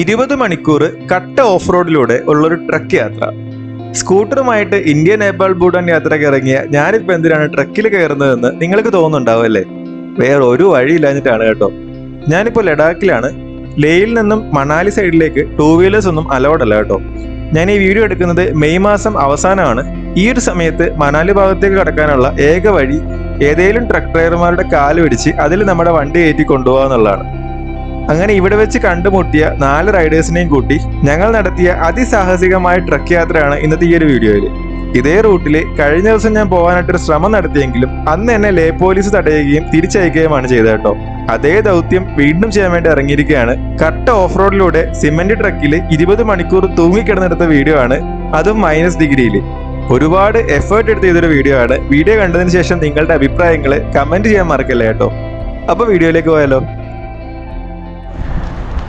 ഇരുപത് മണിക്കൂർ കട്ട ഓഫ് റോഡിലൂടെ ഉള്ളൊരു ട്രക്ക് യാത്ര. സ്കൂട്ടറുമായിട്ട് ഇന്ത്യ നേപ്പാൾ ഭൂട്ടാൻ യാത്രയ്ക്ക് ഇറങ്ങിയ ഞാനിപ്പോൾ എന്തിനാണ് ട്രക്കിൽ കയറുന്നതെന്ന് നിങ്ങൾക്ക് തോന്നുന്നുണ്ടാവും അല്ലേ? വേറെ ഒരു വഴിയില്ലാഞ്ഞിട്ടാണ് കേട്ടോ. ഞാനിപ്പോൾ ലഡാക്കിലാണ്. ലേയിൽ നിന്നും മണാലി സൈഡിലേക്ക് ടൂ വീലേഴ്സ് ഒന്നും അലൗഡ് അല്ല കേട്ടോ. ഞാൻ ഈ വീഡിയോ എടുക്കുന്നത് മെയ് മാസം അവസാനമാണ്. ഈ ഒരു സമയത്ത് മണാലി ഭാഗത്തേക്ക് കടക്കാനുള്ള ഏക വഴി ഏതെങ്കിലും ട്രക്ക് ഡ്രൈവർമാരുടെ കാൽ പിടിച്ച് അതിൽ നമ്മുടെ വണ്ടി കയറ്റി കൊണ്ടുപോകാന്നുള്ളതാണ്. അങ്ങനെ ഇവിടെ വെച്ച് കണ്ടുമുട്ടിയ നാല് റൈഡേഴ്സിനെയും കൂട്ടി ഞങ്ങൾ നടത്തിയ അതിസാഹസികമായ ട്രക്ക് യാത്രയാണ് ഇന്നത്തെ ഈ ഒരു വീഡിയോയിൽ. ഇതേ റൂട്ടിൽ കഴിഞ്ഞ ദിവസം ഞാൻ പോകാനായിട്ടൊരു ശ്രമം നടത്തിയെങ്കിലും അന്ന് എന്നെ ലേ പോലീസ് തടയുകയും തിരിച്ചയക്കുകയുമാണ് ചെയ്തത് കേട്ടോ. അതേ ദൗത്യം വീണ്ടും ചെയ്യാൻ വേണ്ടി ഇറങ്ങിയിരിക്കുകയാണ്. കട്ട ഓഫ് റോഡിലൂടെ സിമന്റ് ട്രക്കിൽ ഇരുപത് മണിക്കൂർ തൂങ്ങിക്കിടന്നെടുത്ത വീഡിയോ ആണ്. അതും മൈനസ് ഡിഗ്രിയിൽ ഒരുപാട് എഫേർട്ട് എടുത്ത് ചെയ്തൊരു വീഡിയോ ആണ്. വീഡിയോ കണ്ടതിന് ശേഷം നിങ്ങളുടെ അഭിപ്രായങ്ങൾ കമന്റ് ചെയ്യാൻ മറക്കല്ലേ കേട്ടോ. അപ്പൊ വീഡിയോയിലേക്ക് പോയാലോ?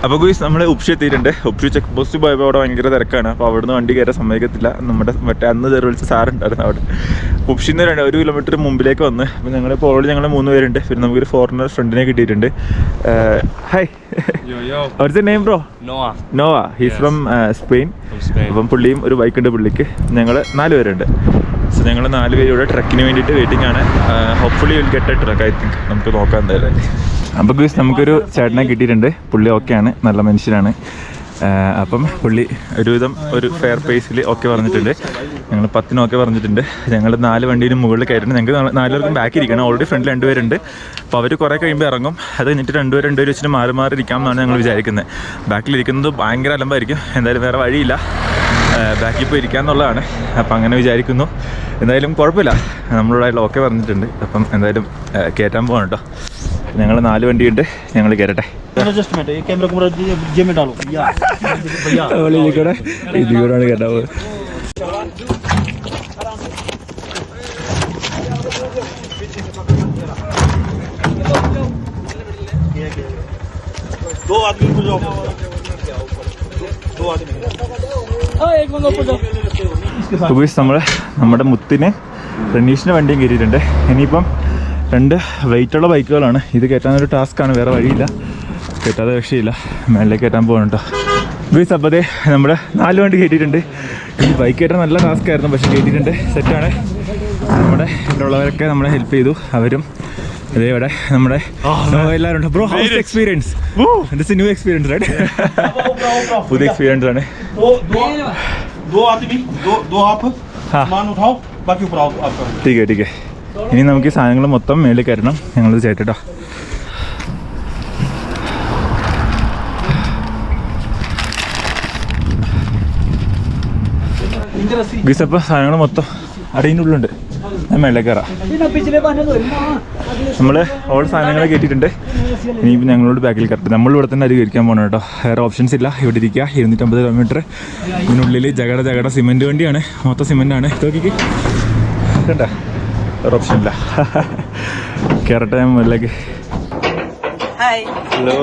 അപ്പോൾ ഗുയിസ് നമ്മൾ ഉപ്ഷി എത്തിയിട്ടുണ്ട്. ഉപ്ഷി ചെക്ക് പോസ്റ്റ് പോയപ്പോൾ അവിടെ ഭയങ്കര തിരക്കാണ്. അപ്പോൾ അവിടുന്ന് വണ്ടി കയറാൻ സമ്മതിക്കത്തില്ല. നമ്മുടെ മറ്റേ അന്ന് തെറി വിളിച്ച സാറുണ്ടായിരുന്നു അവിടെ. ഉപ്ഷിന്ന് രണ്ട് ഒരു കിലോമീറ്റർ മുമ്പിലേക്ക് വന്ന്. അപ്പോൾ ഞങ്ങളിപ്പോൾ ഓൾറെഡി ഞങ്ങൾ മൂന്ന് പേരുണ്ട്. പിന്നെ നമുക്കൊരു ഫോറിനർ ഫ്രണ്ടിനെ കിട്ടിയിട്ടുണ്ട്. ഹായ്. അവിടുത്തെ name bro Nova he's from Spain. അപ്പം പുള്ളിയും ഒരു ബൈക്കുണ്ട് പുള്ളിക്ക്. ഞങ്ങൾ നാല് പേരുണ്ട്. സോ ഞങ്ങൾ നാല് പേരുടെ ട്രക്കിന് വേണ്ടിയിട്ട് വെയിറ്റിംഗ് ആണ്. Hopefully will get a truck I think നമുക്ക് നോക്കാം എന്തായാലും. അപ്പോൾ ഗീസ് നമുക്കൊരു ചേട്ടനെ കിട്ടിയിട്ടുണ്ട്. പുള്ളി ഓക്കെയാണ് നല്ല മനുഷ്യനാണ്. അപ്പം പുള്ളി ഒരുവിധം ഒരു ഫെയർ പേസിൽ ഓക്കെ പറഞ്ഞിട്ടുണ്ട്. ഞങ്ങൾ പത്തിനൊക്കെ പറഞ്ഞിട്ടുണ്ട്. ഞങ്ങൾ നാല് വണ്ടിയിലും മുകളിൽ കയറിയിട്ടുണ്ട്. ഞങ്ങൾക്ക് നാലുപേർക്കും ബാക്കി ഇരിക്കണം. ഓൾറെഡി ഫ്രണ്ടിൽ രണ്ടുപേരുണ്ട്. അപ്പോൾ അവർ കുറേ കഴിയുമ്പോൾ ഇറങ്ങും. അത് കഴിഞ്ഞിട്ട് രണ്ടുപേർ രണ്ടുപേർ വെച്ചിട്ട് മാറി മാറി ഇരിക്കാം എന്നാണ് ഞങ്ങൾ വിചാരിക്കുന്നത് ബാക്കിലിരിക്കുന്നത് ഭയങ്കര അലമ്പായിരിക്കും. എന്തായാലും വേറെ വഴിയില്ല. ബാക്കിൽ പോയി ഇരിക്കാന്നുള്ളതാണ് അപ്പം അങ്ങനെ വിചാരിക്കുന്നു എന്തായാലും കുഴപ്പമില്ല നമ്മളോടായിട്ട് ഓക്കെ പറഞ്ഞിട്ടുണ്ട് അപ്പം എന്തായാലും ആ, കയറ്റാൻ പോകണം കേട്ടോ ഞങ്ങൾ നാല് വണ്ടിയുണ്ട് ഞങ്ങൾ കയറട്ടെ एडजस्टमेंट है ये कैमरा कुमरा जेब में डालो या भैया ഇതിലൂടെ ഇതിലൂടെയാണ് കേട്ടാ दो आदमी को जाओ ഉപയോഗിച്ച് നമ്മൾ നമ്മുടെ മുത്തിന് റനീഷിന്റെ വണ്ടിയും കയറ്റിയിട്ടുണ്ട്. ഇനിയിപ്പം രണ്ട് വെയിറ്റുള്ള ബൈക്കുകളാണ്. ഇത് കയറ്റാനൊരു ടാസ്ക്കാണ് വേറെ വഴിയില്ല. കയറ്റാതെ രക്ഷയില്ല. മേളിലേക്ക് കയറ്റാൻ പോകണം കേട്ടോ ഉപയോഗിച്ച് അപ്പോൾ നമ്മുടെ നാല് വണ്ടി കയറ്റിയിട്ടുണ്ട്. ഈ ബൈക്ക് കയറ്റാൻ നല്ല ടാസ്ക് ആയിരുന്നു പക്ഷേ കയറ്റിയിട്ടുണ്ട്. സെറ്റാണ് നമ്മുടെ ഇവിടെ ഉള്ളവരൊക്കെ നമ്മളെ ഹെൽപ്പ് ചെയ്തു. അവരും ഇതേ ഇവിടെ നമ്മുടെ എല്ലാവരും ഉണ്ട് bro how's experience this new experience right പുതിയ എക്സ്പീരിയൻസ് ആണ്. ടീക്ക് ടീക്ക് ഇനി നമുക്ക് ഈ സാധനങ്ങൾ മൊത്തം മേളിൽ കയറണം. ഞങ്ങളത് ചേട്ടട്ടോ ഗീസപ്പ സാധനങ്ങൾ മൊത്തം അടയിനുള്ളുണ്ട് ഞാൻ മേളേക്കാറ നമ്മൾ ഓൾ സാധനങ്ങളെ കയറ്റിയിട്ടുണ്ട് ഇനിയിപ്പോൾ ഞങ്ങളോട് ബാക്കിൽ കറക്റ്റ് നമ്മൾ ഇവിടെ തന്നെ അത് കയറ്റിക്കാൻ പോകണം കേട്ടോ. വേറെ ഓപ്ഷൻസ് ഇല്ല. ഇവിടെ ഇരിക്കുക. ഇരുന്നൂറ്റമ്പത് കിലോമീറ്റർ ഇതിനുള്ളിൽ ജഗട ജഗട സിമെന്റ് വണ്ടിയാണ്. മൊത്തം സിമെന്റാണ് ഇതൊക്കെ വേണ്ട വേറെ ഓപ്ഷൻ ഇല്ല. കയറട്ടെ ഞാൻ മുകളിലേക്ക് hello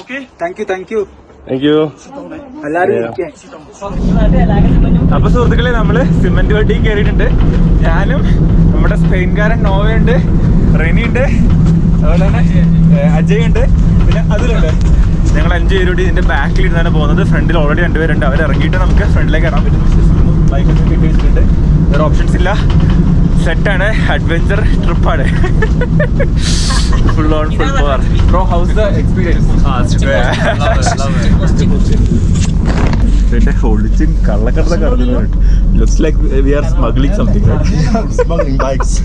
okay thank you thank you thank you അപ്പൊ സുഹൃത്തുക്കളെ നമ്മൾ സിമെന്റ് വണ്ടി കയറിയിട്ടുണ്ട് ഞാനും നമ്മുടെ സ്പെയിൻകാരൻ നോവയുണ്ട് റെനി ഉണ്ട് അതുപോലെ തന്നെ അജയ് ഉണ്ട് പിന്നെ അതിലുണ്ട്. ഞങ്ങൾ അഞ്ച് പേരോട് ഇതിന്റെ ബാക്കിൽ ഇരുന്നാണ് പോകുന്നത്. ഫ്രണ്ടിൽ ഓൾറെഡി രണ്ടുപേരുണ്ട് അവർ ഇറങ്ങിയിട്ട് നമുക്ക് ഫ്രണ്ടിലേക്ക് ഇറങ്ങാൻ പറ്റും ബൈക്കൊക്കെ കിട്ടി വെച്ചിട്ടുണ്ട് വേറെ ഓപ്ഷൻസ് ഇല്ല. സെറ്റാണ്. അഡ്വഞ്ചർ ട്രിപ്പാണ് full on full power bro how's the experience ഒളിച്ചും കള്ളക്കടത്ത കടന്നുണ്ട് looks like we are smuggling something bikes.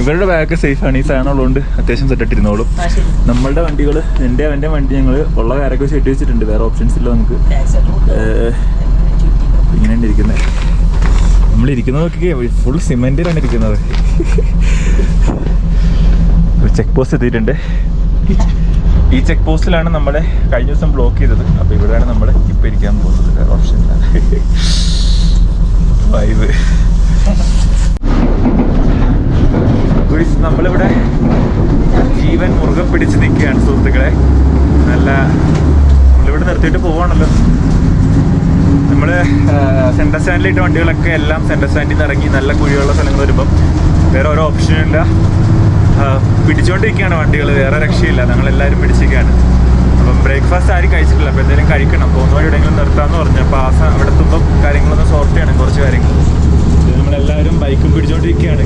ഇവരുടെ ബാഗ് സേഫ് ആണ്. ഈ സാധനം ഉള്ളതുകൊണ്ട് അത്യാവശ്യം സെറ്റ് ഇരുന്നോളും നമ്മളുടെ വണ്ടികൾ എന്റെ എന്റെ വണ്ടി ഞങ്ങൾ ഉള്ള കാരൊക്കെ സെറ്റ് വെച്ചിട്ടുണ്ട്. വേറെ ഓപ്ഷൻസ് ഇല്ല നമുക്ക്. ഇങ്ങനെ ഇങ്ങനെയാണ് ഇരിക്കുന്നത് നമ്മൾ ഇരിക്കുന്നത് നോക്കിക്കേ ഫുൾ സിമെന്റിലാണ് ഇരിക്കുന്നത്. ചെക്ക് പോസ്റ്റ് എത്തിയിട്ടുണ്ട്. ഈ ചെക്ക് പോസ്റ്റിലാണ് നമ്മളെ കഴിഞ്ഞ ദിവസം ബ്ലോക്ക് ചെയ്തത്. അപ്പോൾ ഇവിടെയാണ് നമ്മൾ ഇപ്പോൾ ഇരിക്കാൻ പോകുന്നത്. വേറെ ഓപ്ഷൻ വൈബ് നമ്മളിവിടെ ജീവൻ മുറുകെ പിടിച്ച് നിൽക്കുകയാണ് സുഹൃത്തുക്കളെ. നല്ല നമ്മളിവിടെ നിർത്തിയിട്ട് പോവാണല്ലോ. നമ്മൾ സെൻട്രൽ സ്റ്റാൻഡിലിട്ട വണ്ടികളൊക്കെ എല്ലാം സെൻട്രൽ സ്റ്റാൻഡിൽ നിന്ന് ഇറങ്ങി നല്ല കുഴിയുള്ള സ്ഥലങ്ങൾ വരുമ്പം വേറെ ഓരോ ഓപ്ഷനും ഇല്ല ആ, പിടിച്ചോണ്ടിരിക്കുകയാണ് വണ്ടികൾ വേറെ രക്ഷയില്ല. ഞങ്ങളെല്ലാവരും പിടിച്ചിരിക്കുകയാണ് അപ്പം ബ്രേക്ക്ഫാസ്റ്റ് ആരും കഴിച്ചിട്ടില്ല. അപ്പോൾ എന്തെങ്കിലും കഴിക്കണം. പോകുന്ന വഴി എവിടെയെങ്കിലും നിർത്താമെന്ന് പറഞ്ഞു. അപ്പോൾ ആ അവിടെ എത്തുമ്പോൾ കാര്യങ്ങളൊന്ന് സോർട്ട് ചെയ്യണം കുറച്ച് കാര്യങ്ങൾ. നമ്മളെല്ലാവരും ബൈക്കും പിടിച്ചുകൊണ്ടിരിക്കുകയാണ്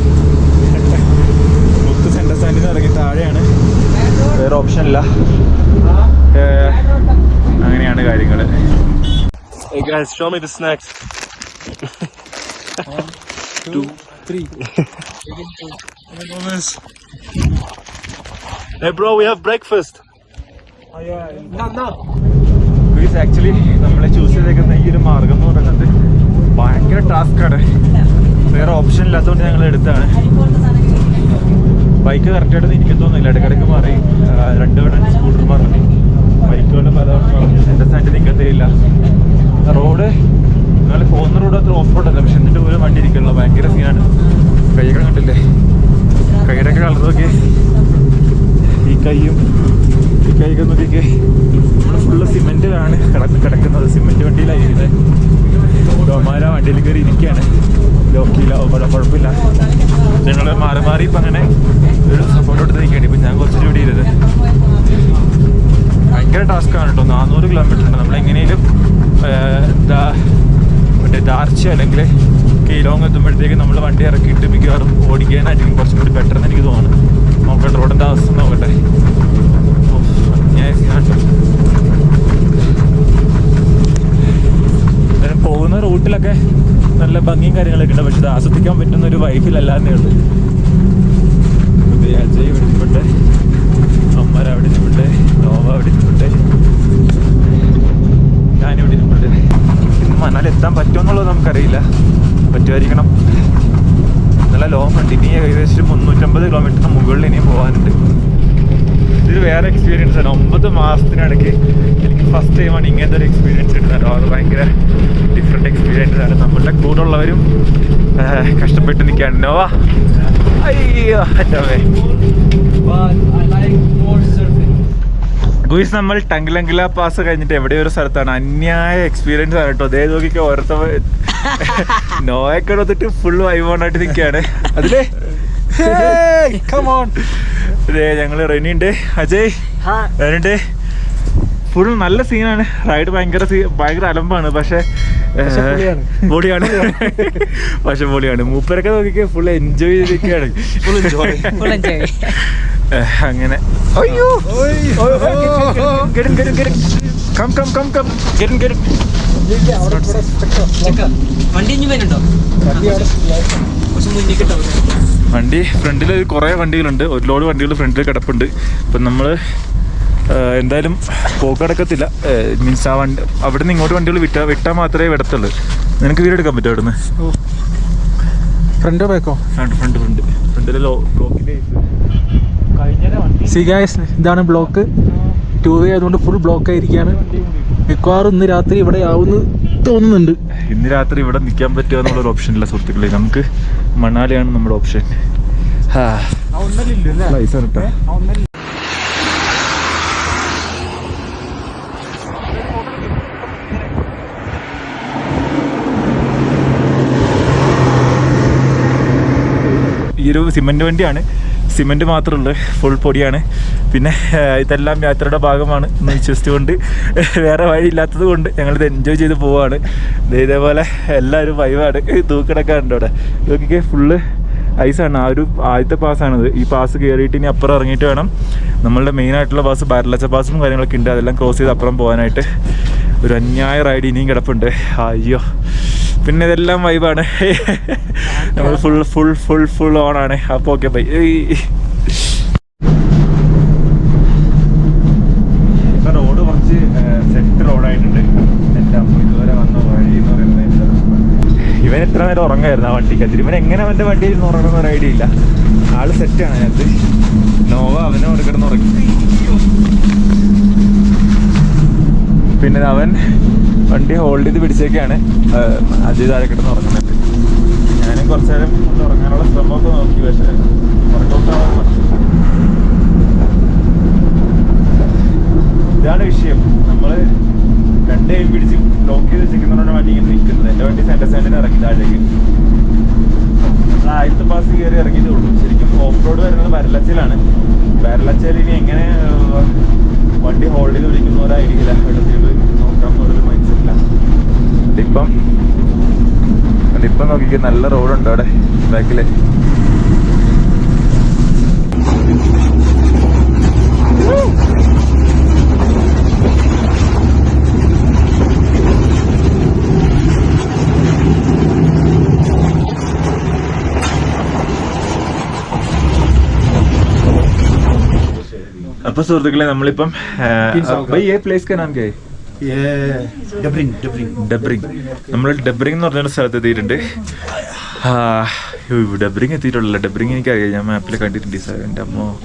മുത്ത് സെന്റർ സ്റ്റാൻഡിൽ നിന്ന് ഇറങ്ങി താഴെയാണ്. വേറെ ഓപ്ഷൻ ഇല്ല. അങ്ങനെയാണ് കാര്യങ്ങൾ Hey guys, show me the snacks. One, two, three. Hey bro, we have breakfast. Actually നമ്മൾ ചൂസ് ചെയ്തേക്കുന്ന ഈ ഒരു മാർഗം എന്ന് പറയുന്നത് ഭയങ്കര ടാസ്ക്കാണ് വേറെ ഓപ്ഷൻ ഇല്ലാത്തതുകൊണ്ട് ഞങ്ങൾ എടുത്താണ്. ബൈക്ക് കറക്റ്റായിട്ട് നിൽക്കത്തൊന്നുമില്ല ഇടയ്ക്കിടയ്ക്ക് മാറി. രണ്ട് വട്ടം സ്കൂട്ടർ മാറി. ബൈക്കുകൊണ്ട് പല തവണ എന്റെ സ്ഥാനത്ത് നിൽക്കത്തേയില്ല റോഡ് ഞങ്ങൾ പോകുന്ന റോഡ് അത്ര ഓഫ് റോഡല്ല പക്ഷെ എന്നിട്ട് ഒരു വണ്ടി ഇരിക്കണല്ലോ. ഭയങ്കര സീനാണ് കൈയൊക്കെ കണ്ടില്ലേ? കൈയുടെ ഒക്കെ കളർ നോക്കി. ഈ കൈയും ഈ കൈയൊക്കെ നോക്കിക്കേ. നമ്മൾ ഫുള്ള് സിമെന്റിലാണ് കിടന്ന് കിടക്കുന്നത്. സിമെന്റ് വണ്ടിയിലാണ് ഇരുന്നത് ഡോമാര വണ്ടിയിൽ കയറി ഇരിക്കുകയാണ് ലോക്കിയില്ല കുഴപ്പമില്ല. ഞങ്ങൾ മാറി മാറി ഇപ്പം അങ്ങനെ ഒരു സപ്പോർട്ട് എടുത്ത് നിൽക്കുകയാണ് ഇപ്പം ഞാൻ കുറച്ച് കൂടി ഇരുന്നത് ഭയങ്കര ടാസ്ക്കാണ് കേട്ടോ. നാനൂറ് കിലോമീറ്റർ ഉണ്ട്. നമ്മൾ എങ്ങനെയും മറ്റേ ദാർച്ച അല്ലെങ്കിൽ കീലോങ് എത്തുമ്പോഴത്തേക്ക് നമ്മൾ വണ്ടി ഇറക്കിയിട്ട് മിക്കവാറും ഓടിക്കാനായിരിക്കും കുറച്ചും കൂടി ബെറ്റർ എന്ന് എനിക്ക് തോന്നുന്നു. നോക്കട്ടെ റോഡിന്റെ അവസ്ഥ നോക്കട്ടെ. ഞാൻ പോകുന്ന റൂട്ടിലൊക്കെ നല്ല ഭംഗിയും കാര്യങ്ങളൊക്കെ ഉണ്ട് പക്ഷെ ഇത് ആസ്വദിക്കാൻ പറ്റുന്ന ഒരു വൈബിലല്ലാന്നേ ഉള്ളൂ. ഇത് അജയ് ഇവിടെ ഇരിപ്പുണ്ട് അമ്മര അവിടെ ഇരിപ്പുണ്ട് നോവ അവിടെ ഇരിപ്പുണ്ട് ഞാനിവിടെ ഇരിപ്പുണ്ട് മണാലി എത്താൻ പറ്റുമെന്നുള്ളത് നമുക്കറിയില്ല. പറ്റുമായിരിക്കണം. നല്ല ലോങ് ഉണ്ട്. ഇനി ഏകദേശം മുന്നൂറ്റമ്പത് കിലോമീറ്ററിന് മുകളിൽ ഇനിയും പോകാനുണ്ട്. ഇതൊരു വേറെ എക്സ്പീരിയൻസ് ആണ്. ഒമ്പത് മാസത്തിനിടയ്ക്ക് എനിക്ക് ഫസ്റ്റ് ടൈമാണ് ഇങ്ങനത്തെ ഒരു എക്സ്പീരിയൻസ് കിട്ടുന്നത്. അത് ഭയങ്കര ഡിഫറെന്റ് എക്സ്പീരിയൻസ് ആണ്. നമ്മളുടെ കൂടെ ഉള്ളവരും കഷ്ടപ്പെട്ട് നോവാ. അയ്യോ എന്റെ ഗുയിസ് നമ്മൾ ടങ്കിലങ്കില പാസ് കഴിഞ്ഞിട്ട് എവിടെ ഒരു സ്ഥലത്താണ്. അന്യായ എക്സ്പീരിയൻസ് ആണ് കേട്ടോ. അതേ നോക്കിക്ക് ഓരോ നോയൊക്കെ എടുത്തിട്ട് ഫുൾ വൈബോണായിട്ട് നിൽക്കുകയാണ് അതിലേ? അതെ ഞങ്ങൾ റെനിയുണ്ട് അജയ് റെനിയുണ്ട് ഫുൾ നല്ല സീനാണ് റൈഡ് ഭയങ്കര സീ ഭയങ്കര അലമ്പാണ്. പക്ഷെ പൊളിയാണ് പക്ഷെ പൊളിയാണ് മൂപ്പരൊക്കെ നോക്കിക്കുക ഫുൾ എൻജോയ് ചെയ്തിരിക്കുകയാണ് ഏഹ്, അങ്ങനെ. അയ്യോ. ഗെരും ഗെരും ഗെരും കം കം കം കം. ഗെരും ഗെരും ചെക്ക വണ്ടി ഫ്രണ്ടിൽ കുറേ വണ്ടികളുണ്ട്. ഒരു ലോഡ് വണ്ടികൾ ഫ്രണ്ടിൽ കിടപ്പുണ്ട്. ഇപ്പം നമ്മൾ എന്തായാലും പോക്കടക്കത്തില്ല മീൻസ് ആ വണ്ടി അവിടെ നിന്ന് ഇങ്ങോട്ട് വണ്ടികൾ വിട്ട വിട്ടാൽ മാത്രമേ വിടത്തുള്ളൂ. നിനക്ക് വീടെടുക്കാൻ പറ്റും അവിടെ നിന്ന് ഫ്രണ്ടോ ബാക്കോ ഫ്രണ്ട് ഫ്രണ്ട് ഫ്രണ്ട്. ഫ്രണ്ടിൽ ലോ ബ്ലോക്കിന്റെ സി ഗായസ് ഇതാണ് ബ്ലോക്ക് ടൂ വേ ആയതുകൊണ്ട് ഫുൾ ബ്ലോക്ക് ആയിരിക്കുകയാണ് മിക്കവാറും ഇന്ന് രാത്രി ഇവിടെ ആവുമെന്ന് തോന്നുന്നുണ്ട്. ഇന്ന് രാത്രി ഇവിടെ നിൽക്കാൻ പറ്റുക എന്നുള്ളൊരു ഓപ്ഷൻ ഇല്ല സുഹൃത്തുക്കളെ. നമുക്ക് മണാലിയാണ് നമ്മുടെ ഓപ്ഷൻ ഈ ഒരു സിമെന്റ് വണ്ടിയാണ്. സിമെന്റ് മാത്രമുള്ളൂ. ഫുൾ പൊടിയാണ്. പിന്നെ ഇതെല്ലാം യാത്രയുടെ ഭാഗമാണ്. എന്ന് വിശ്വസിച്ചുകൊണ്ട് വേറെ വഴിയില്ലാത്തത് കൊണ്ട് ഞങ്ങളിത് എൻജോയ് ചെയ്ത് പോവാണ്. ഇതേപോലെ എല്ലാവരും വൈവാണ് തൂക്കിടക്കാറുണ്ട് അവിടെ. ഇതൊക്കെ ഫുള്ള് ഐസാണ് ആ ഒരു ആദ്യത്തെ പാസ്സാണിത് ഈ പാസ് കയറിയിട്ട് ഇനി അപ്പുറം ഇറങ്ങിയിട്ട് വേണം. നമ്മളുടെ മെയിൻ ആയിട്ടുള്ള പാസ് ബാരലച്ച പാസും കാര്യങ്ങളൊക്കെ ഉണ്ട്. അതെല്ലാം ക്രോസ് ചെയ്ത് അപ്പുറം പോകാനായിട്ട് ഒരു അന്യായ റൈഡ് ഇനിയും കിടപ്പുണ്ട്. അയ്യോ. പിന്നെ ഇതെല്ലാം വൈബാണ് നമ്മൾ ഫുൾ ഫുൾ ഫുൾ ഫുൾ ആണ്. അപ്പോൾ ഓക്കെ ബൈ റോഡ് കുറച്ച് സെറ്റ് റോഡായിട്ടുണ്ട് ഇതുവരെ വന്ന വഴി എന്ന് പറയുന്നത് ഇവൻ എത്ര നേരം ഉറങ്ങായിരുന്നു ആ വണ്ടിക്കകത്ത് ഇവൻ എങ്ങനെ അവന്റെ വണ്ടിയിൽ നിന്ന് എന്നൊരു ഒരു ഐഡിയ ഇല്ല. ആൾ സെറ്റാണ് അതിനകത്ത്. നോവ അവനെ അവിടെ കിടന്ന് ഉറങ്ങി. പിന്നെ അവൻ വണ്ടി ഹോൾഡ് ചെയ്ത് പിടിച്ചേക്കാണ്. അജയ് താരക്കെട്ടെന്ന് ഉറങ്ങുന്നുണ്ട് ഞാനും കുറച്ചു നേരം ഒന്ന് ഉറങ്ങാനുള്ള ശ്രമമൊക്കെ നോക്കി പക്ഷേ. ഇതാണ് വിഷയം. നമ്മൾ രണ്ട് കൈ പിടിച്ച് ലോക്ക് ചെയ്ത് വെച്ചിരിക്കുന്നതുകൊണ്ടാണ് വണ്ടി ഇങ്ങനെ നിൽക്കുന്നത് എന്റെ വണ്ടി സെന്റർ സ്റ്റാൻഡിന് ഇറങ്ങി താഴേക്ക്. നമ്മൾ ആദ്യത്തെ പാസ് കയറി ഇറങ്ങിയതേ ഉള്ളൂ. ശരിക്കും ഓഫ് റോഡ് വരുന്നത് വരലച്ചയിലാണ്. വരലച്ചയിൽ ഇനി എങ്ങനെ വണ്ടി ഹോൾഡ് ചെയ്ത് വിളിക്കുന്നവരായിരിക്കില്ല നോക്കാം എന്നുള്ളൊരു മൈൻഡ് ഇപ്പം. ഇപ്പം നോക്കിക്ക് നല്ല റോഡുണ്ട് അവിടെ ബാക്കിൽ അപ്പൊ സുഹൃത്തുക്കളെ നമ്മളിപ്പം ബൈ ഏ പ്ലേസ് കനാൻ കേ ഡബ്രിങ് നമ്മൾ ഡബ്രിങ് എന്ന് പറഞ്ഞൊരു സ്ഥലത്ത് എത്തിയിട്ടുണ്ട്. ഡബ്രിങ് എത്തിയിട്ടുള്ളൂ. ഡബ്രിങ് എനിക്കറിയാം ഞാൻ മാപ്പിൽ കണ്ടിട്ടുണ്ട് സാർ എന്റെ അമ്മ.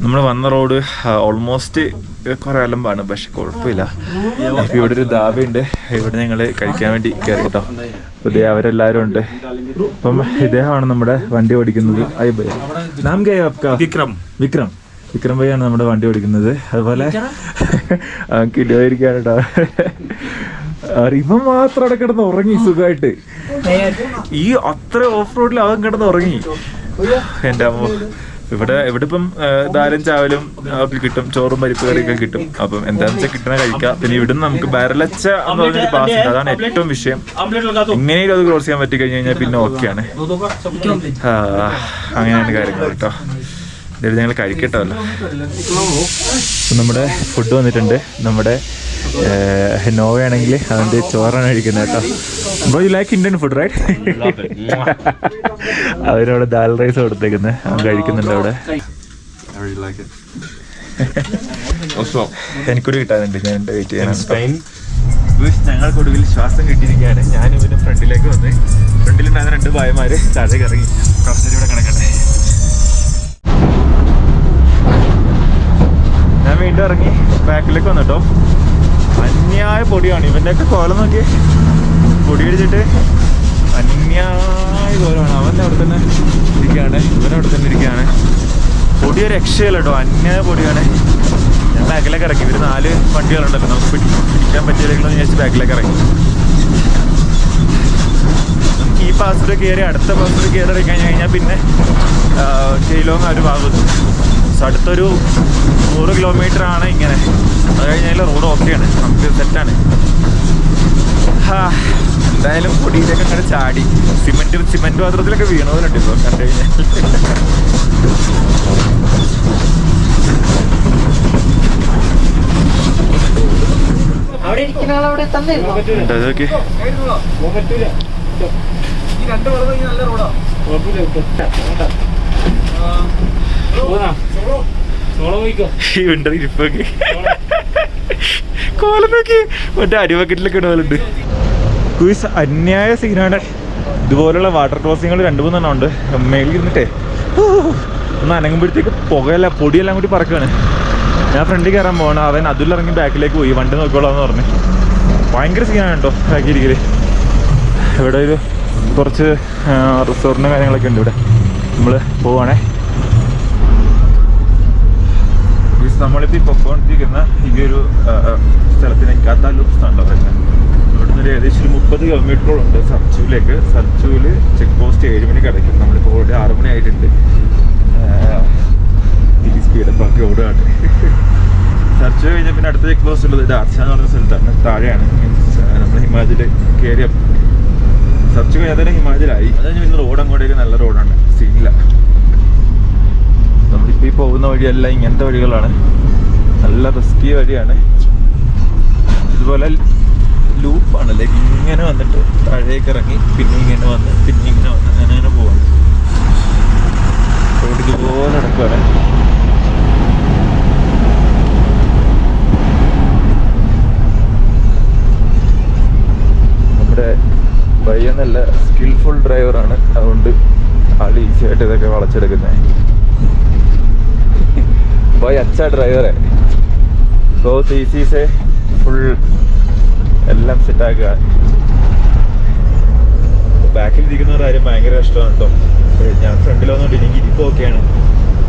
നമ്മൾ വന്ന റോഡ് ഓൾമോസ്റ്റ് കുറെ അലമ്പാണ് പക്ഷെ കുഴപ്പമില്ല. ഇവിടെ ഒരു ധാബയുണ്ട്. ഇവിടെ ഞങ്ങൾ കഴിക്കാൻ വേണ്ടി കയറി കേട്ടോ. പുതിയ ഇതേ അവരെല്ലാരും ഉണ്ട്. അപ്പം ഇദ്ദേഹമാണ് നമ്മുടെ വണ്ടി ഓടിക്കുന്നത്. അയ്യ ബൈ. നാം വിക്രം. വിക്രം. വിക്രം ഭയ്യാണ് നമ്മുടെ വണ്ടി ഓടിക്കുന്നത്. അതുപോലെ കിടുവായിരിക്കാനുണ്ടോ ഇവൻ മാത്രം അവിടെ കിടന്ന് ഉറങ്ങി സുഖമായിട്ട് ഈ അത്ര ഓഫ് റോഡിൽ അവൻ കിടന്ന് ഉറങ്ങി. എന്റെ അമ്മ. ഇവിടെ ഇവിടെ ഇപ്പം ദാലും ചാവലും ഒക്കെ കിട്ടും ചോറും പരിപ്പ് കറിയൊക്കെ കിട്ടും. അപ്പം എന്താണെന്ന് വെച്ചാൽ കിട്ടണ കഴിക്കാം. പിന്നെ ഇവിടുന്ന് നമുക്ക് ബരലച്ച എന്ന് പറഞ്ഞൊരു പാസ് ഉണ്ട്. അതാണ് ഏറ്റവും വിഷയം. എങ്ങനെയും അത് ക്രോസ് ചെയ്യാൻ പറ്റി കഴിഞ്ഞു കഴിഞ്ഞാൽ പിന്നെ ഓക്കെയാണ് അങ്ങനെയാണ് കാര്യങ്ങൾ കേട്ടോ. ഇതായത് ഞങ്ങൾ കഴിക്കട്ടല്ലോ നമ്മുടെ ഫുഡ് വന്നിട്ടുണ്ട്. നമ്മുടെ നോവയാണെങ്കിൽ അതിന്റെ ചോറാണ് കഴിക്കുന്നത് കേട്ടോ. Bro you like Indian food right അവരവിടെ ദാൽ റൈസ് കൊടുത്തേക്കുന്നത് അവൻ കഴിക്കുന്നുണ്ട് അവിടെ. എനിക്കൊരു കിട്ടാനുണ്ട്. ഞാൻ എന്റെ വെയിറ്റ് ചെയ്യാനാണ് ചെയ്യാൻ ഞങ്ങൾക്ക് ഒടുവിൽ ശ്വാസം കിട്ടിയിരിക്കുകയാണ്. ഇവന് ഫ്രണ്ടിലേക്ക് വന്ന്. ഫ്രണ്ടിലുണ്ടായിരുന്ന രണ്ട് ഭായമാർ താഴേക്ക് ഇറങ്ങി. കുറച്ചേരി ഇവിടെ കിടക്കട്ടെ. വീണ്ടും ഇറങ്ങി ബാക്കിലേക്ക് വന്നിട്ടോ അന്യായ പൊടിയാണ്. ഇവന്റെ ഒക്കെ കോലം നോക്കി പൊടി അടിച്ചിട്ട് അന്യായ കോലമാണ്. അവൻ അവിടെ തന്നെ ഇരിക്കുകയാണ്. ഇവനവിടെ തന്നെ ഇരിക്കുകയാണ്. പൊടി ഒരു രക്ഷയില്ല കേട്ടോ. അന്യായ പൊടിയാണ്. ഞാൻ ബാക്കിലേക്ക് ഇറങ്ങി. ഇവർ നാല് വണ്ടികളുണ്ടല്ലോ. നമുക്ക് പിടി- പിടിക്കാൻ പറ്റിയില്ലെങ്കിലും ഞാൻ ബാക്കിലേക്ക് ഇറങ്ങി. ഈ പാസ്സിൽ കയറി അടുത്ത പാസ്സിൽ കയറി ഇറങ്ങി കഴിഞ്ഞ് കഴിഞ്ഞാൽ പിന്നെ കെയിലോങ് ഒരു ഭാഗത്ത് സോ അടുത്തൊരു നൂറ് കിലോമീറ്റർ ആണ് ഇങ്ങനെ. അത് കഴിഞ്ഞാൽ റോഡ് ഓക്കെയാണ് നമുക്ക് സെറ്റാണ് എന്തായാലും പൊടിയിലേക്ക് അങ്ങനെ ചാടി. സിമെന്റ് സിമെന്റ് പാത്രത്തിലൊക്കെ വീണതിനുണ്ട് ഇപ്പോൾ കണ്ടു കഴിഞ്ഞാൽ. അവിടെ ഇരിക്കുന്ന ആൾ അവിടെ തന്നിരുന്നു? ഉണ്ട്, അതൊക്കെ നോക്കി. മറ്റേ അടിവക്കറ്റിലൊക്കെ ഇടുന്നുണ്ട് കുയിസ് അന്യായ സീനാണ് ഇതുപോലുള്ള വാട്ടർ ക്രോസിങ്ങൾ രണ്ട് മൂന്നെണ്ണം ഉണ്ട്. മേളിൽ ഇരുന്നിട്ടേ. ഒന്ന് അനങ്ങുമ്പോഴത്തേക്ക് പുകയല്ല പൊടിയെല്ലാം കൂടി പറക്കുകയാണ്. ഞാൻ ഫ്രണ്ടിൽ കയറാൻ പോകണം അവൻ അതിലിറങ്ങി ബാക്കിലേക്ക് പോയി. വണ്ടി നോക്കിക്കോളാന്ന് പറഞ്ഞു. ഭയങ്കര സീനാണ് കേട്ടോ ബാക്കിയിരിക്കൽ ഇവിടെ ഒരു കുറച്ച് റിസോർട്ടിന്റെ കാര്യങ്ങളൊക്കെ ഉണ്ട് ഇവിടെ. നമ്മൾ പോവാണേ. നമ്മളിപ്പോൾ പൊക്കോണ്ടിരിക്കുന്ന ഈ ഒരു സ്ഥലത്തിന് കാത്താലൂപ്പ് ആണല്ലോ വരുന്നത് ഇവിടുന്ന് ഒരു ഏകദേശം ഒരു മുപ്പത് കിലോമീറ്ററോളം ഉണ്ട് സർച്ചൂലേക്ക് സർച്ചൂൽ ചെക്ക് പോസ്റ്റ് ഏഴ് മണിക്ക് അടയ്ക്കും. നമ്മളിപ്പോൾ ഓൾറെഡി ആറ് മണി ആയിട്ടുണ്ട്. ഈ സ്പീഡപ്പ് ആക്കി ഓടുകയാണ് സർച്ച് കഴിഞ്ഞാൽ പിന്നെ അടുത്ത ചെക്ക് പോസ്റ്റ് ഉള്ളത് ഡാർച്ച എന്ന് പറയുന്ന സ്ഥലത്താണ്. താഴെയാണ്. മീൻസ് നമ്മൾ ഹിമാചൽ കയറിയ സർച്ച് കഴിഞ്ഞാൽ തന്നെ ഹിമാചലായി. അത് കഴിഞ്ഞാൽ പിന്നെ റോഡ് അങ്ങോട്ടേക്ക് നല്ല റോഡാണ് സീനില്ല. ഈ പോകുന്ന വഴിയെല്ലാം ഇങ്ങനത്തെ വഴികളാണ്. നല്ല റിസ്കി വഴിയാണ്. ഇതുപോലെ ലൂപ്പാണ്. ലൈക്ക് ഇങ്ങനെ വന്നിട്ട് താഴേക്ക് ഇറങ്ങി പിന്നെ ഇങ്ങനെ വന്ന് പിന്നെ ഇങ്ങനെ വന്ന് അങ്ങനെ അങ്ങനെ പോവാണ് റോഡ് ഇതുപോലെ നടക്കുവാണ്. നമ്മുടെ പയ്യൻ നല്ല സ്കിൽഫുൾ ഡ്രൈവറാണ് അതുകൊണ്ട് ആൾ ഈസിയായിട്ട് ഇതൊക്കെ വളച്ചെടുക്കുന്നത് भाई अच्छा ड्राइवर है बहुत इसी से ഫുൾ എല്ലാം സെറ്റാക്കുക ബാക്കിൽ ഇരിക്കുന്ന ഒരു കാര്യം ഭയങ്കര കഷ്ടമാണ് കേട്ടോ ഞാൻ ഫ്രണ്ടിൽ വന്നുകൊണ്ട് എനിക്ക് ഇരിപ്പ് ഓക്കെയാണ്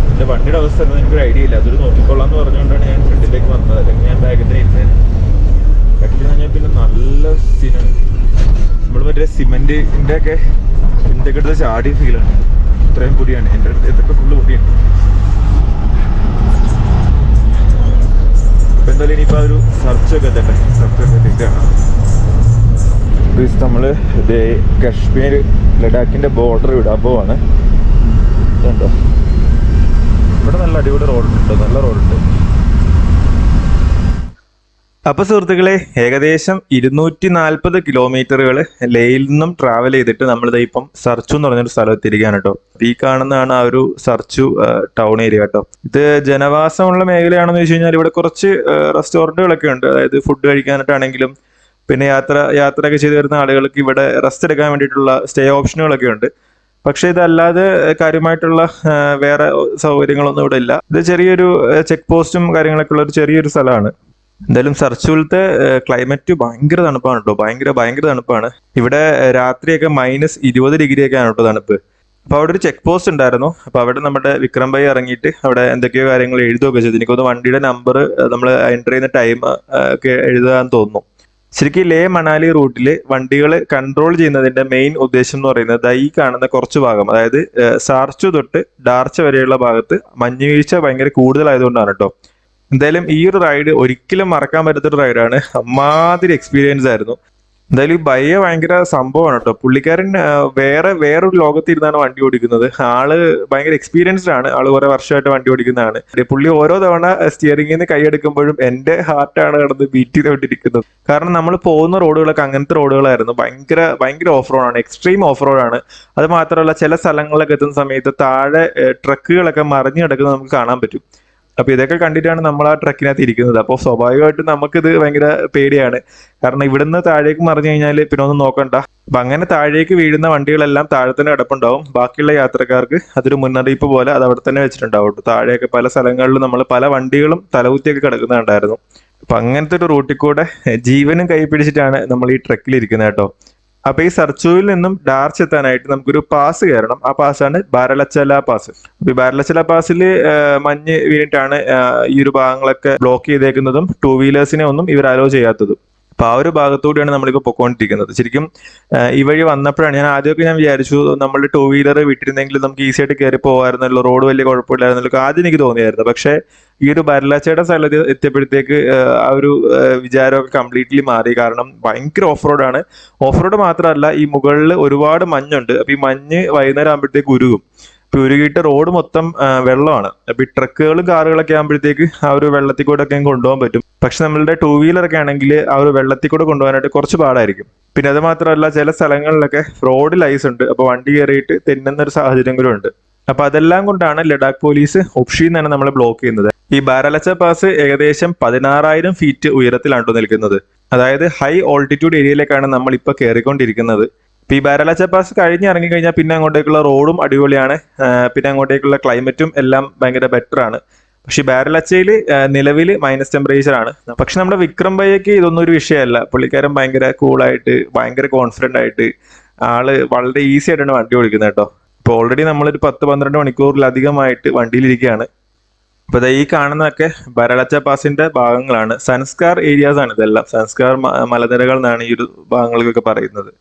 എൻ്റെ വണ്ടിയുടെ അവസ്ഥ ഒന്നും എനിക്കൊരു ഐഡിയ ഇല്ല അതൊരു നോക്കിക്കൊള്ളാം എന്ന് പറഞ്ഞുകൊണ്ടാണ് ഞാൻ ഫ്രണ്ടിലേക്ക് വന്നത് അല്ലെങ്കിൽ ഞാൻ ബാക്കിൽ തന്നെ ഇരുന്നേനെ ബാക്കിൽ കഴിഞ്ഞാൽ പിന്നെ നല്ല സീനാണ് നമ്മൾ മറ്റേ സിമെന്റിന്റെ ഒക്കെ ഇതിന്റെ ഒക്കെ എടുത്ത് ചാടിയ ഫീലാണ് ഇത്ര പൊടിയാണ് എൻ്റെ അടുത്ത് എത്തിട്ട് ഫുള്ള് പൊടിയാണ് ഇപ്പൊ എന്തായാലും ഇനിയിപ്പോ ആ ഒരു സർച്ചൊക്കെ തന്നെ സെർച്ച് ഒക്കെ എത്തിയിട്ടാണ് നമ്മൾ കശ്മീർ ലഡാക്കിന്റെ ബോർഡർ വിടാൻ പോവാണ്. ഇതുണ്ടോ ഇവിടെ നല്ല അടിപൊളി റോഡുണ്ട് നല്ല റോഡുണ്ട് അപ്പൊ സുഹൃത്തുക്കളെ ഏകദേശം ഇരുന്നൂറ്റി നാൽപ്പത് കിലോമീറ്ററുകൾ ലേയിൽ നിന്നും ട്രാവൽ ചെയ്തിട്ട് നമ്മൾ ഇപ്പം സർച്ചു എന്ന് പറഞ്ഞൊരു സ്ഥലം എത്തിയിരിക്കുകയാണ് കേട്ടോ. ഈ കാണുന്നതാണ് ആ ഒരു സർച്ചു ടൗൺ ഏരിയ കേട്ടോ. ഇത് ജനവാസമുള്ള മേഖലയാണെന്ന് വെച്ച് കഴിഞ്ഞാൽ ഇവിടെ കുറച്ച് റെസ്റ്റോറന്റുകളൊക്കെ ഉണ്ട്. അതായത് ഫുഡ് കഴിക്കാനായിട്ടാണെങ്കിലും പിന്നെ യാത്ര യാത്രയൊക്കെ ചെയ്തു വരുന്ന ആളുകൾക്ക് ഇവിടെ റെസ്റ്റ് എടുക്കാൻ വേണ്ടിയിട്ടുള്ള സ്റ്റേ ഓപ്ഷനുകളൊക്കെ ഉണ്ട്. പക്ഷേ ഇതല്ലാതെ കാര്യമായിട്ടുള്ള വേറെ സൗകര്യങ്ങളൊന്നും ഇവിടെ ഇല്ല. ഇത് ചെറിയൊരു ചെക്ക് പോസ്റ്റും കാര്യങ്ങളൊക്കെ ഉള്ള ഒരു ചെറിയൊരു സ്ഥലമാണ്. എന്തായാലും സർച്ചുവിലത്തെ ക്ലൈമറ്റ് ഭയങ്കര തണുപ്പാണ് കേട്ടോ ഭയങ്കര ഭയങ്കര തണുപ്പാണ്. ഇവിടെ രാത്രിയൊക്കെ മൈനസ് ഇരുപത് ഡിഗ്രി ഒക്കെ ആണ് കേട്ടോ തണുപ്പ്. അപ്പൊ അവിടെ ഒരു ചെക്ക് പോസ്റ്റ് ഉണ്ടായിരുന്നു. അപ്പൊ അവിടെ നമ്മുടെ വിക്രം ഭായി ഇറങ്ങിയിട്ട് അവിടെ എന്തൊക്കെയോ കാര്യങ്ങൾ എഴുതുകയൊക്കെ ചെയ്തു. എനിക്കൊന്ന് വണ്ടിയുടെ നമ്പർ നമ്മൾ എന്റർ ചെയ്യുന്ന ടൈം ഒക്കെ എഴുതാൻ തോന്നുന്നു. ശരിക്കും ലേ മണാലി റൂട്ടിൽ വണ്ടികൾ കൺട്രോൾ ചെയ്യുന്നതിന്റെ മെയിൻ ഉദ്ദേശം എന്ന് പറയുന്നത് ദൈ കാണുന്ന കുറച്ച് ഭാഗം അതായത് സാർച്ചു തൊട്ട് ഡാർച്ച വരെയുള്ള ഭാഗത്ത് മഞ്ഞുവീഴ്ച ഭയങ്കര കൂടുതലായതുകൊണ്ടാണ് കേട്ടോ എന്തായാലും ഈ ഒരു റൈഡ് ഒരിക്കലും മറക്കാൻ പറ്റാത്തൊരു റൈഡാണ് അമ്മാതിരി എക്സ്പീരിയൻസ് ആയിരുന്നു. എന്തായാലും ഈ ബയ്യ ഭയങ്കര സംഭവമാണ് കേട്ടോ. പുള്ളിക്കാരൻ വേറെ വേറൊരു ലോകത്തിരുന്നാണ് വണ്ടി ഓടിക്കുന്നത്. ആൾ ഭയങ്കര എക്സ്പീരിയൻസ്ഡ് ആണ്. ആൾ കുറെ വർഷമായിട്ട് വണ്ടി ഓടിക്കുന്നതാണ്. പുള്ളി ഓരോ തവണ സ്റ്റിയറിംഗിൽ നിന്ന് കൈയെടുക്കുമ്പോഴും എന്റെ ഹാർട്ടാണ് കിടന്ന് ബീറ്റ് ചെയ്തുകൊണ്ടിരിക്കുന്നത് കാരണം നമ്മൾ പോകുന്ന റോഡുകളൊക്കെ അങ്ങനത്തെ റോഡുകളായിരുന്നു ഭയങ്കര ഭയങ്കര ഓഫ് റോഡാണ് എക്സ്ട്രീം ഓഫ് റോഡാണ് അത് മാത്രമല്ല ചില സ്ഥലങ്ങളിലൊക്കെ എത്തുന്ന സമയത്ത് താഴെ ട്രക്കുകളൊക്കെ മറിഞ്ഞു കിടക്കുന്നത് നമുക്ക് കാണാൻ പറ്റും. അപ്പൊ ഇതൊക്കെ കണ്ടിട്ടാണ് നമ്മൾ ആ ട്രക്കിനകത്ത് ഇരിക്കുന്നത്. അപ്പോൾ സ്വാഭാവികമായിട്ടും നമുക്കിത് ഭയങ്കര പേടിയാണ്. കാരണം ഇവിടുന്ന് താഴേക്ക് മറിഞ്ഞു കഴിഞ്ഞാൽ പിന്നെ ഒന്നും നോക്കണ്ട. അപ്പൊ അങ്ങനെ താഴേക്ക് വീഴുന്ന വണ്ടികളെല്ലാം താഴെ തന്നെ കിടപ്പുണ്ടാവും. ബാക്കിയുള്ള യാത്രക്കാർക്ക് അതൊരു മുന്നറിയിപ്പ് പോലെ അത് അവിടെ തന്നെ വെച്ചിട്ടുണ്ടാവും. ട്ടോ. താഴെയൊക്കെ പല സ്ഥലങ്ങളിലും നമ്മൾ പല വണ്ടികളും തലകുത്തിയൊക്കെ കിടക്കുന്നുണ്ടായിരുന്നു. അപ്പൊ അങ്ങനത്തെ ഒരു റൂട്ടിൽ കൂടെ ജീവനും കൈ പിടിച്ചിട്ടാണ് നമ്മൾ ഈ ട്രക്കിൽ ഇരിക്കുന്നത് കേട്ടോ. അപ്പൊ ഈ സർച്ചുവിൽ നിന്നും ഡാർച്ച് എത്താനായിട്ട് നമുക്കൊരു പാസ് കയറണം. ആ പാസ്സാണ് ബാരലച്ചല പാസ്. അപ്പൊ ഈ ബാരലച്ചല പാസിൽ മഞ്ഞ് വീണിട്ടാണ് ഈ ഒരു ഭാഗങ്ങളൊക്കെ ബ്ലോക്ക് ചെയ്തേക്കുന്നതും ടൂ വീലേഴ്സിനെ ഒന്നും ഇവർ അലോ ചെയ്യാത്തതും. അപ്പൊ ആ ഒരു ഭാഗത്തൂടെയാണ് നമ്മളിപ്പോ പൊക്കോണ്ടിരിക്കുന്നത്. ശരിക്കും ഈ വഴി വന്നപ്പോഴാണ് ഞാൻ ആദ്യമൊക്കെ ഞാൻ വിചാരിച്ചു നമ്മൾ ടൂ വീലർ വിട്ടിരുന്നെങ്കിൽ നമുക്ക് ഈസി ആയിട്ട് കയറി പോകാമായിരുന്നല്ലോ റോഡ് വലിയ കുഴപ്പമില്ലായിരുന്നല്ലോ ആദ്യം എനിക്ക് തോന്നിയായിരുന്നു. പക്ഷേ ഈ ഒരു ബരലാച്ചയുടെ സ്ഥലത്ത് എത്തിയപ്പോഴത്തേക്ക് ആ, ഒരു വിചാരമൊക്കെ കംപ്ലീറ്റ്ലി മാറി. കാരണം ഭയങ്കര ഓഫ് റോഡാണ് ഓഫ് റോഡ് മാത്രമല്ല ഈ മുകളിൽ ഒരുപാട് മഞ്ഞുണ്ട്. അപ്പൊ ഈ മഞ്ഞ് വൈകുന്നേരം ആകുമ്പോഴത്തേക്ക് ഉരുകും. ഇപ്പൊ ഉരുകിയിട്ട് റോഡ് മൊത്തം വെള്ളമാണ്. അപ്പൊ ഈ ട്രക്കുകളും കാറുകളൊക്കെ ആകുമ്പോഴത്തേക്ക് ആ ഒരു വെള്ളത്തിൽ കൂടെ ഒക്കെ കൊണ്ടുപോകാൻ പറ്റും. പക്ഷെ നമ്മളുടെ ടൂ വീലറൊക്കെ ആണെങ്കിൽ ആ ഒരു വെള്ളത്തിൽ കൂടെ കൊണ്ടുപോകാനായിട്ട് കുറച്ച് പാടായിരിക്കും. പിന്നെ അത് മാത്രമല്ല ചില സ്ഥലങ്ങളിലൊക്കെ റോഡിൽ ഐസ് ഉണ്ട്. അപ്പൊ വണ്ടി കയറിയിട്ട് തെന്നുന്ന ഒരു സാഹചര്യങ്ങളും ഉണ്ട്. അപ്പൊ അതെല്ലാം കൊണ്ടാണ് ലഡാക്ക് പോലീസ് ഒപ്ഷിയിൽ നിന്നാണ് നമ്മളെ ബ്ലോക്ക് ചെയ്യുന്നത്. ഈ ബാരലച്ച പാസ് ഏകദേശം പതിനാറായിരം ഫീറ്റ് ഉയരത്തിലാണ് നിൽക്കുന്നത്. അതായത് ഹൈ ഓൾട്ടിറ്റ്യൂഡ് ഏരിയയിലേക്കാണ് നമ്മൾ ഇപ്പൊ കയറിക്കൊണ്ടിരിക്കുന്നത്. ഇപ്പൊ ഈ ബാരലച്ച പാസ് കഴിഞ്ഞ് ഇറങ്ങിക്കഴിഞ്ഞാൽ പിന്നെ അങ്ങോട്ടേക്കുള്ള റോഡും അടിപൊളിയാണ്. പിന്നെ അങ്ങോട്ടേക്കുള്ള ക്ലൈമറ്റും എല്ലാം ഭയങ്കര ബെറ്റർ ആണ്. പക്ഷേ ബാരലച്ചയിൽ നിലവിൽ മൈനസ് ടെമ്പറേച്ചർ ആണ്. പക്ഷെ നമ്മുടെ വിക്രം ഭയ്യക്ക് ഇതൊന്നും ഒരു വിഷയമല്ല. പുള്ളിക്കാരൻ ഭയങ്കര കൂളായിട്ട് ഭയങ്കര കോൺഫിഡന്റ് ആയിട്ട് ആൾ വളരെ ഈസി ആയിട്ടാണ് വണ്ടി ഓടിക്കുന്നത് കേട്ടോ. ഇപ്പൊ ഓൾറെഡി നമ്മളൊരു പത്ത് പന്ത്രണ്ട് മണിക്കൂറിലധികമായിട്ട് വണ്ടിയിലിരിക്കുകയാണ്. അപ്പൊ ദേ ഈ കാണുന്നതൊക്കെ ബരളച്ച പാസിന്റെ ഭാഗങ്ങളാണ്. സൻസ്കാർ ഏരിയാസ് ആണ് ഇതെല്ലാം. സൻസ്കാർ മലനിരകൾ എന്നാണ് ഈ ഒരു ഭാഗങ്ങൾക്കൊക്കെ പറയുന്നത്.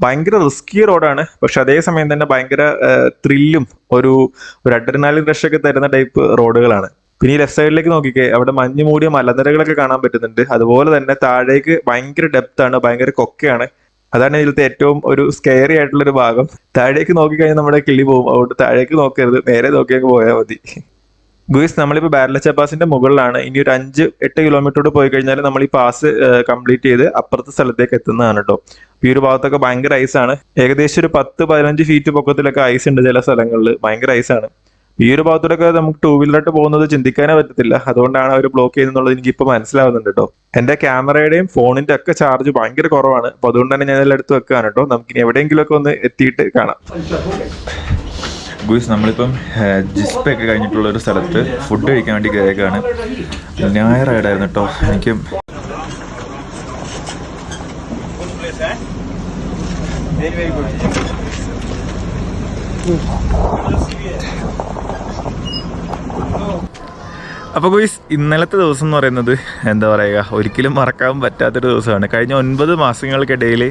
ഭയങ്കര റിസ്കി റോഡാണ് പക്ഷെ അതേ സമയം തന്നെ ഭയങ്കര ത്രില്ലും ഒരു ഒരു അഡ്രിനാലിൻ റഷ് ഒക്കെ തരുന്ന ടൈപ്പ് റോഡുകളാണ് പിന്നെ ഈ ലെഫ്റ്റ് സൈഡിലേക്ക് നോക്കിക്കേ അവിടെ മഞ്ഞ് മൂടിയ മലനിരകളൊക്കെ കാണാൻ പറ്റുന്നുണ്ട്. അതുപോലെ തന്നെ താഴേക്ക് ഭയങ്കര ഡെപ്ത് ആണ് ഭയങ്കര കൊക്കയാണ്. അതാണ് ഇതിലത്തെ ഏറ്റവും ഒരു സ്കെയറി ആയിട്ടുള്ള ഒരു ഭാഗം. താഴേക്ക് നോക്കിക്കഴിഞ്ഞാൽ നമ്മുടെ കിളി പോകും. അതുകൊണ്ട് താഴേക്ക് നോക്കരുത്. നേരെ നോക്കിയൊക്കെ പോയാൽ മതി. ഗുയിസ് നമ്മളിപ്പോൾ ബാരലച്ച പാസിന്റെ മുകളിലാണ്. ഇനി ഒരു അഞ്ച് എട്ട് കിലോമീറ്ററോട് പോയി കഴിഞ്ഞാൽ നമ്മൾ ഈ പാസ് കംപ്ലീറ്റ് ചെയ്ത് അപ്പുറത്തെ സ്ഥലത്തേക്ക് എത്തുന്നതാണ് കേട്ടോ ഈ ഒരു ഭാഗത്തൊക്കെ ഭയങ്കര ഐസാണ് ഏകദേശം ഒരു പത്ത് പതിനഞ്ച് ഫീറ്റ് പൊക്കത്തിലൊക്കെ ഐസ് ഉണ്ട് ചില സ്ഥലങ്ങളിൽ ഭയങ്കര ഐസാണ് ഈ ഒരു ഭാഗത്തൂടെയൊക്കെ നമുക്ക് ടൂ വീലറായിട്ട് പോകുന്നത് ചിന്തിക്കാനേ പറ്റത്തില്ല. അതുകൊണ്ടാണ് അവർ ബ്ലോക്ക് ചെയ്യുന്നുള്ളത് എനിക്ക് ഇപ്പൊ മനസ്സിലാവുന്നുണ്ട് കേട്ടോ എന്റെ ക്യാമറയുടെയും ഫോണിന്റെ ഒക്കെ ചാർജ് ഭയങ്കര കുറവാണ്. അപ്പൊ അതുകൊണ്ട് തന്നെ ഞാൻ എല്ലാം എടുത്ത് വെക്കുകയാണ് കേട്ടോ നമുക്ക് ഇനി എവിടെയെങ്കിലും ഒക്കെ ഒന്ന് എത്തിയിട്ട് കാണാം. ഗുയിസ് നമ്മളിപ്പം ജിസ്പ ഒക്കെ കഴിഞ്ഞിട്ടുള്ള ഒരു സ്ഥലത്ത് ഫുഡ് കഴിക്കാൻ വേണ്ടി കയറിയേക്കാണ്. ഞായറായിട്ടായിരുന്നു കേട്ടോ എനിക്കും അപ്പോൾ ഗോയിസ് ഇന്നലത്തെ ദിവസം എന്ന് പറയുന്നത് എന്താ പറയുക? ഒരിക്കലും മറക്കാൻ പറ്റാത്തൊരു ദിവസമാണ്. കഴിഞ്ഞ ഒൻപത് മാസങ്ങൾക്കിടയിൽ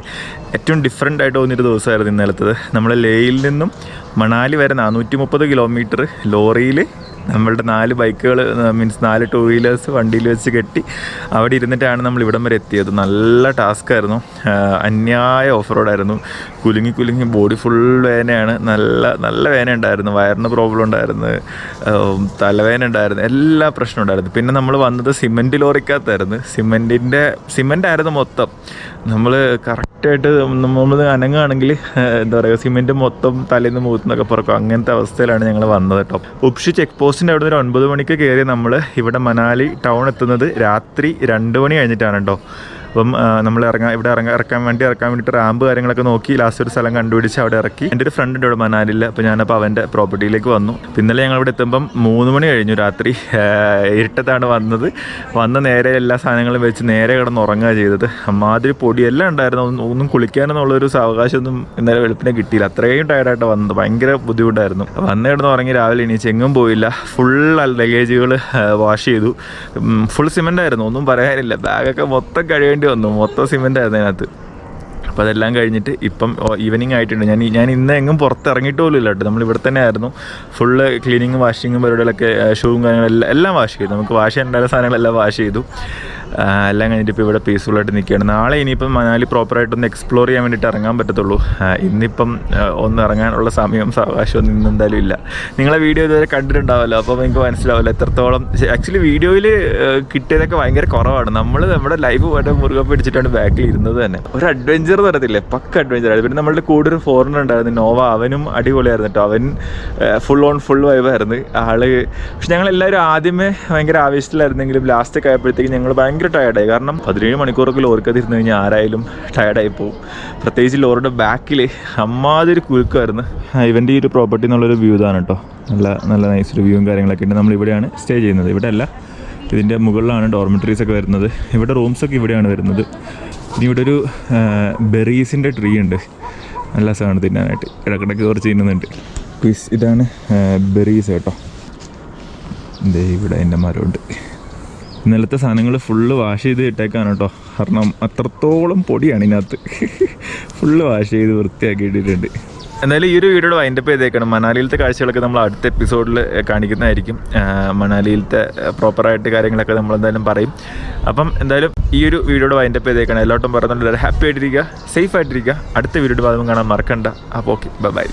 ഏറ്റവും ഡിഫറെന്റ് ആയിട്ട് തോന്നിയൊരു ദിവസമായിരുന്നു ഇന്നലത്തത്. നമ്മൾ ലേയിൽ നിന്നും മണാലി വരെ നാനൂറ്റി മുപ്പത് കിലോമീറ്റർ ലോറിയിൽ നമ്മളുടെ നാല് ബൈക്കുകൾ മീൻസ് നാല് ടൂ വീലേഴ്സ് വണ്ടിയിൽ വെച്ച് കെട്ടി അവിടെ ഇരുന്നിട്ടാണ് നമ്മൾ ഇവിടം വരെ എത്തിയത്. നല്ല ടാസ്ക് ആയിരുന്നു. അന്യായ ഓഫ് റോഡായിരുന്നു കുലുങ്ങി കുലുങ്ങി ബോഡി ഫുൾ വേനയാണ് നല്ല നല്ല വേന ഉണ്ടായിരുന്നു. വയറിന് പ്രോബ്ലം ഉണ്ടായിരുന്നു. തലവേന ഉണ്ടായിരുന്നു. എല്ലാ പ്രശ്നം ഉണ്ടായിരുന്നു. പിന്നെ നമ്മൾ വന്നത് സിമെന്റ് ലോറിക്കകത്തായിരുന്നു. സിമെന്റിന്റെ സിമെന്റ് ആയിരുന്നു മൊത്തം. നമ്മൾ കറക്റ്റായിട്ട് നമ്മൾ അനങ്ങുകയാണെങ്കിൽ എന്താ പറയുക സിമെന്റ് മൊത്തം തലേന്ന് മൂത്തുന്നൊക്കെ പുറക്കും. അങ്ങനത്തെ അവസ്ഥയിലാണ് ഞങ്ങൾ വന്നത് കേട്ടോ. ഉപ്ഷി ചെക്ക് പോസ്റ്റിന്റെ അവിടെ ഒരു ഒൻപത് മണിക്ക് കയറി നമ്മൾ ഇവിടെ മനാലി ടൗൺ എത്തുന്നത് രാത്രി രണ്ട് മണി കഴിഞ്ഞിട്ടാണ് കേട്ടോ. അപ്പം നമ്മൾ ഇറങ്ങാൻ ഇവിടെ ഇറങ്ങാൻ ഇറക്കാൻ വേണ്ടി ഇറക്കാൻ വേണ്ടിയിട്ട് റാമ്പ് കാര്യങ്ങളൊക്കെ നോക്കി ലാസ്റ്റ് ഒരു സ്ഥലം കണ്ടുപിടിച്ച് അവിടെ ഇറക്കി. എന്റെ ഒരു ഫ്രണ്ട് ഉണ്ട് ഇവിടെ മനാലിയിൽ അപ്പോൾ ഞാനപ്പോൾ അവന്റെ പ്രോപ്പർട്ടിയിലേക്ക് വന്നു. ഇന്നലെ ഞങ്ങൾ ഇവിടെ എത്തുമ്പം മൂന്ന് മണി കഴിഞ്ഞു രാത്രി. ഇരുട്ടത്താണ് വന്നത്. വന്ന നേരെ എല്ലാ സാധനങ്ങളും വെച്ച് നേരെ കിടന്ന് ഉറങ്ങുക ചെയ്തത്. അമ്മാതിരി പൊടിയെല്ലാം ഉണ്ടായിരുന്നു. ഒന്നും കുളിക്കാനെന്നുള്ളൊരു സാവകാശമൊന്നും ഇന്നലെ വെളുപ്പിനെ കിട്ടിയില്ല. അത്രയും ടയർഡായിട്ട് വന്നത്. ഭയങ്കര ബുദ്ധിമുട്ടായിരുന്നു. വന്ന് കിടന്ന് ഉറങ്ങി രാവിലെ എണീച്ച് എങ്ങും പോയില്ല. ഫുൾ ലഗേജുകൾ വാഷ് ചെയ്തു. ഫുൾ സിമെന്റ് ആയിരുന്നു. ഒന്നും പറയാനില്ല. ബാഗൊക്കെ മൊത്തം കഴിയേണ്ടി വന്നു. മൊത്തം സിമെന്റ് ആയിരുന്നു അതിനകത്ത്. അപ്പോൾ അതെല്ലാം കഴിഞ്ഞിട്ട് ഇപ്പം ഈവനിങ് ആയിട്ടുണ്ട്. ഞാൻ ഞാൻ ഇന്ന് എങ്ങും പുറത്ത് ഇറങ്ങിയിട്ട് പോലും ഇല്ല കേട്ടോ. നമ്മൾ ഇവിടെ തന്നെ ആയിരുന്നു. ഫുള്ള് ക്ലീനിങ്ങും വാഷിങ്ങും പരിപാടികളൊക്കെ ഷൂവും കാര്യങ്ങളും എല്ലാം എല്ലാം വാഷ് ചെയ്തു. നമുക്ക് വാഷ് ചെയ്യേണ്ട സാധനങ്ങളെല്ലാം വാഷ് ചെയ്തു. എല്ലാം കഴിഞ്ഞിട്ട് ഇപ്പോൾ ഇവിടെ പീസ്ഫുള്ളായിട്ട് നിൽക്കുകയാണ് നാളെ ഇനിയിപ്പം മനാലി പ്രോപ്പറായിട്ടൊന്ന് എക്സ്പ്ലോർ ചെയ്യാൻ വേണ്ടിയിട്ട് ഇറങ്ങാൻ പറ്റത്തുള്ളൂ. ഇന്നിപ്പം ഒന്ന് ഇറങ്ങാനുള്ള സമയം സാവകാശമൊന്നും ഇന്ന് എന്തായാലും ഇല്ല. നിങ്ങളെ വീഡിയോ ഇതുവരെ കണ്ടിട്ടുണ്ടാവല്ലോ അപ്പോൾ നിങ്ങൾക്ക് മനസ്സിലാവില്ല. എത്രത്തോളം ആക്ച്വലി വീഡിയോയിൽ കിട്ടിയതൊക്കെ ഭയങ്കര കുറവാണ്. നമ്മൾ നമ്മുടെ ലൈവ് പോയിട്ട് മുറുകെ പിടിച്ചിട്ടാണ് ബാക്കിൽ ഇരുന്നത് തന്നെ. ഒരു അഡ്വഞ്ചർ തരത്തില്ലേ പക്ക അഡ്വഞ്ചർ ആയിരുന്നു. പിന്നെ നമ്മളുടെ കൂടെ ഒരു ഫോറിനർ ഉണ്ടായിരുന്നു നോവ. അവനും അടിപൊളിയായിരുന്നു കേട്ടോ അവൻ ഫുൾ ഓൺ ഫുൾ വൈബായിരുന്നു ആൾ പക്ഷെ ഞങ്ങൾ എല്ലാവരും ആദ്യമേ ഭയങ്കര ആവേശത്തിലായിരുന്നെങ്കിലും ലാസ്റ്റ് ഒക്കെ ആയപ്പോഴത്തേക്കും ഞങ്ങൾ ഭയങ്കര ടയർഡായി കാരണം പതിനേഴ് മണിക്കൂറൊക്കെ ലോറിക്കകത്ത് ഇരുന്ന് കഴിഞ്ഞാൽ ആരായാലും ടയർഡായി പോകും പ്രത്യേകിച്ച് ലോറിയുടെ ബാക്കിൽ അമ്മാതിരി കുരുക്കായിരുന്നു. ഇവന്റെ ഈ ഒരു പ്രോപ്പർട്ടി എന്നുള്ളൊരു വ്യൂ ഇതാണ് കേട്ടോ നല്ല നല്ല നൈസ് ഒരു വ്യൂവും കാര്യങ്ങളൊക്കെ ഉണ്ട്. നമ്മൾ ഇവിടെയാണ് സ്റ്റേ ചെയ്യുന്നത്. ഇവിടെ അല്ല ഇതിന്റെ മുകളിലാണ് ഡോർമെറ്ററീസ് ഒക്കെ വരുന്നത്. ഇവിടെ റൂംസൊക്കെ ഇവിടെയാണ് വരുന്നത്. ഇനി ഇവിടെ ഒരു ബെറീസിന്റെ ട്രീ ഉണ്ട്. നല്ല സാധനം തിന്നാനായിട്ട്. ഇടക്കിടക്ക് കുറച്ച് തിന്നുന്നുണ്ട്. പീസ് ഇതാണ് ബെറീസ് കേട്ടോ. ഇതേ ഇവിടെ എന്റെ മരമുണ്ട്. ഇന്നലത്തെ സാധനങ്ങൾ ഫുള്ള് വാഷ് ചെയ്ത് ഇട്ടേക്കാണ് കേട്ടോ. കാരണം അത്രത്തോളം പൊടിയാണ് ഇതിനകത്ത്. ഫുള്ള് വാഷ് ചെയ്ത് വൃത്തിയാക്കി ഇട്ടിട്ടുണ്ട് എന്തായാലും ഈ ഒരു വീഡിയോയുടെ വൈൻഡപ്പ് ചെയ്തേക്കണം. മണാലിയിലത്തെ കാഴ്ചകളൊക്കെ നമ്മൾ അടുത്ത എപ്പിസോഡിൽ കാണിക്കുന്നതായിരിക്കും. മണാലിയിലത്തെ പ്രോപ്പറായിട്ട് കാര്യങ്ങളൊക്കെ നമ്മൾ എന്തായാലും പറയും. അപ്പം എന്തായാലും ഈ ഒരു വീഡിയോയുടെ വൈൻഡപ്പ് ചെയ്തേക്കണം. എല്ലാവരും പറയുന്നുണ്ട് ഹാപ്പി ആയിട്ടിരിക്കുക സേഫ് ആയിട്ടിരിക്കുക. അടുത്ത വീഡിയോയുടെ ഭാഗം കാണാൻ മറക്കണ്ട. അപ്പോൾ ഓക്കെ ബൈ